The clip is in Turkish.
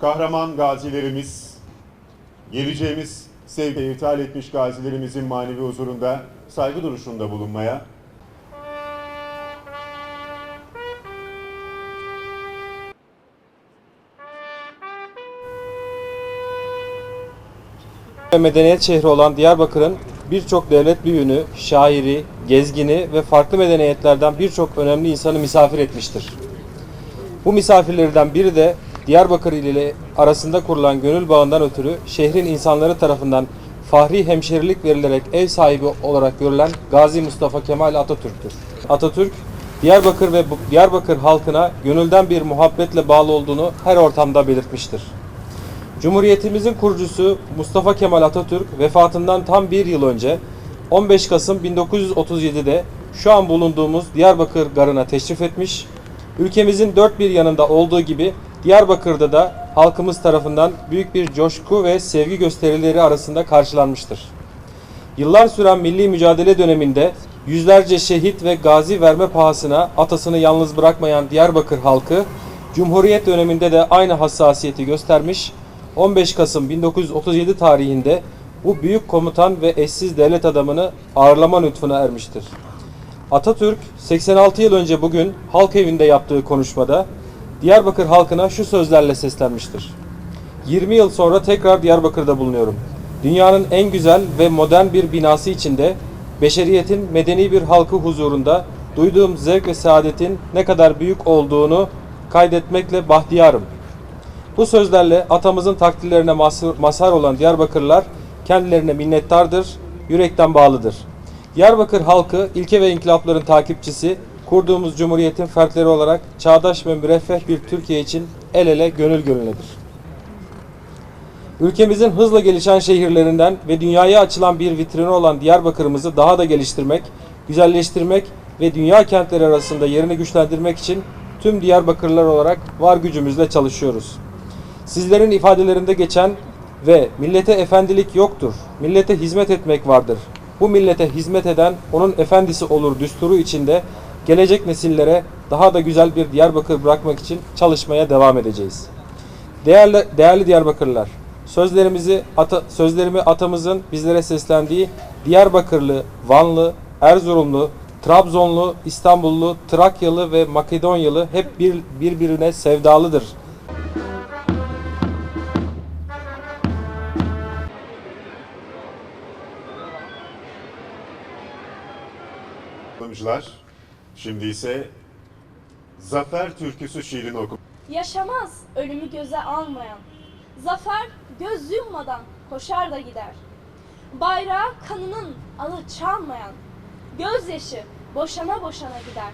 kahraman gazilerimiz, geleceğimiz sevgiye ithal etmiş gazilerimizin manevi huzurunda saygı duruşunda bulunmaya, ve medeniyet şehri olan Diyarbakır'ın birçok devlet büyüğünü, şairi, gezgini ve farklı medeniyetlerden birçok önemli insanı misafir etmiştir. Bu misafirlerden biri de Diyarbakır ile arasında kurulan gönül bağından ötürü şehrin insanları tarafından fahri hemşerilik verilerek ev sahibi olarak görülen Gazi Mustafa Kemal Atatürk'tür. Atatürk, Diyarbakır ve Diyarbakır halkına gönülden bir muhabbetle bağlı olduğunu her ortamda belirtmiştir. Cumhuriyetimizin kurucusu Mustafa Kemal Atatürk vefatından tam bir yıl önce 15 Kasım 1937'de şu an bulunduğumuz Diyarbakır Garı'na teşrif etmiş, ülkemizin dört bir yanında olduğu gibi Diyarbakır'da da halkımız tarafından büyük bir coşku ve sevgi gösterileri arasında karşılanmıştır. Yıllar süren milli mücadele döneminde yüzlerce şehit ve gazi verme pahasına atasını yalnız bırakmayan Diyarbakır halkı, Cumhuriyet döneminde de aynı hassasiyeti göstermiş, 15 Kasım 1937 tarihinde bu büyük komutan ve eşsiz devlet adamını ağırlama lütfuna ermiştir. Atatürk 86 yıl önce bugün halk evinde yaptığı konuşmada Diyarbakır halkına şu sözlerle seslenmiştir. 20 yıl sonra tekrar Diyarbakır'da bulunuyorum. Dünyanın en güzel ve modern bir binası içinde beşeriyetin medeni bir halkı huzurunda duyduğum zevk ve saadetin ne kadar büyük olduğunu kaydetmekle bahtiyarım. Bu sözlerle atamızın takdirlerine mazhar olan Diyarbakırlılar kendilerine minnettardır, yürekten bağlıdır. Diyarbakır halkı ilke ve inkılapların takipçisi, kurduğumuz cumhuriyetin fertleri olarak çağdaş ve müreffeh bir Türkiye için el ele gönül gönüledir. Ülkemizin hızla gelişen şehirlerinden ve dünyaya açılan bir vitrini olan Diyarbakır'ımızı daha da geliştirmek, güzelleştirmek ve dünya kentleri arasında yerini güçlendirmek için tüm Diyarbakırlılar olarak var gücümüzle çalışıyoruz. Sizlerin ifadelerinde geçen ve millete efendilik yoktur, millete hizmet etmek vardır. Bu millete hizmet eden onun efendisi olur düsturu içinde gelecek nesillere daha da güzel bir Diyarbakır bırakmak için çalışmaya devam edeceğiz. Değerli, değerli Diyarbakırlılar, sözlerimizi ata, sözlerimi atamızın bizlere seslendiği Diyarbakırlı, Vanlı, Erzurumlu, Trabzonlu, İstanbullu, Trakyalı ve Makedonyalı hep bir, birbirine sevdalıdır. katılımcılar. Şimdi ise Zafer Türküsü şiirini oku. Yaşamaz ölümü göze almayan. Zafer göz yummadan koşar da gider. Bayrağı kanının alı çalmayan. Gözyaşı boşana boşana gider.